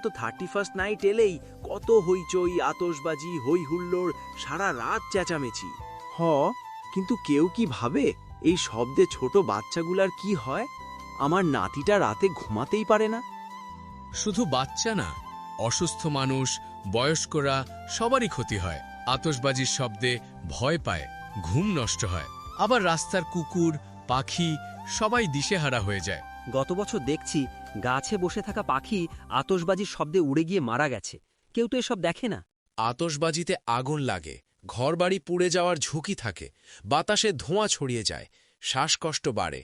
Thirty first night এলেই কত হইচই আতসবাজি হই হুল্লোড় সারা রাত চেঁচামেচি। হ কিন্তু কেউ কি ভাবে? এই শব্দে ছোট বাচ্চাগুলার কি হয়? আমার নাতিটা রাতে ঘুমাতেই পারে না। শুধু বাচ্চা না অসুস্থ মানুষ বয়স্করা সবারই ক্ষতি হয়। আতসবাজির শব্দে ভয় পায় ঘুম নষ্ট হয়। আবার রাস্তার কুকুর পাখি সবাই দিশেহারা হয়ে যায়। গত বছর দেখছি গাছে বসে থাকা পাখি আতসবাজির শব্দে উড়ে গিয়ে মারা গেছে। কেউ তো এসব দেখে না। আতসবাজিতে আগুন লাগে ঘরবাড়ি পুড়ে যাওয়ার ঝুঁকি থাকে বাতাসে ধোঁয়া ছড়িয়ে যায় শ্বাসকষ্ট বাড়ে।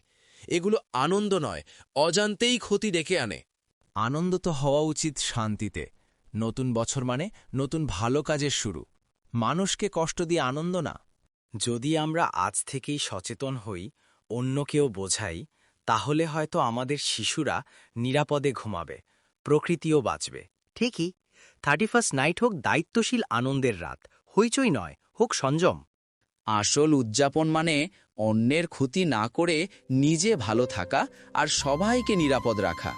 এগুলো আনন্দ নয় অজান্তেই ক্ষতি ডেকে আনে। আনন্দ তো হওয়া উচিত শান্তিতে নতুন বছর মানে নতুন ভালো কাজের শুরু। মানুষকে কষ্ট দিয়ে আনন্দ না। যদি আমরা আজ থেকেই সচেতন হই অন্যকেও বোঝাই তাহলে হয়তো আমাদের শিশুরা নিরাপদে ঘুমাবে প্রকৃতিও বাঁচবে। ঠিকই। থার্টি ফার্স্ট নাইট হোক দায়িত্বশীল আনন্দের রাত হইচই নয় হোক সঞ্জম আসল উদযাপন মানে অন্যের ক্ষতি না করে নিজে ভালো থাকা আর সবাইকে নিরাপদ রাখা।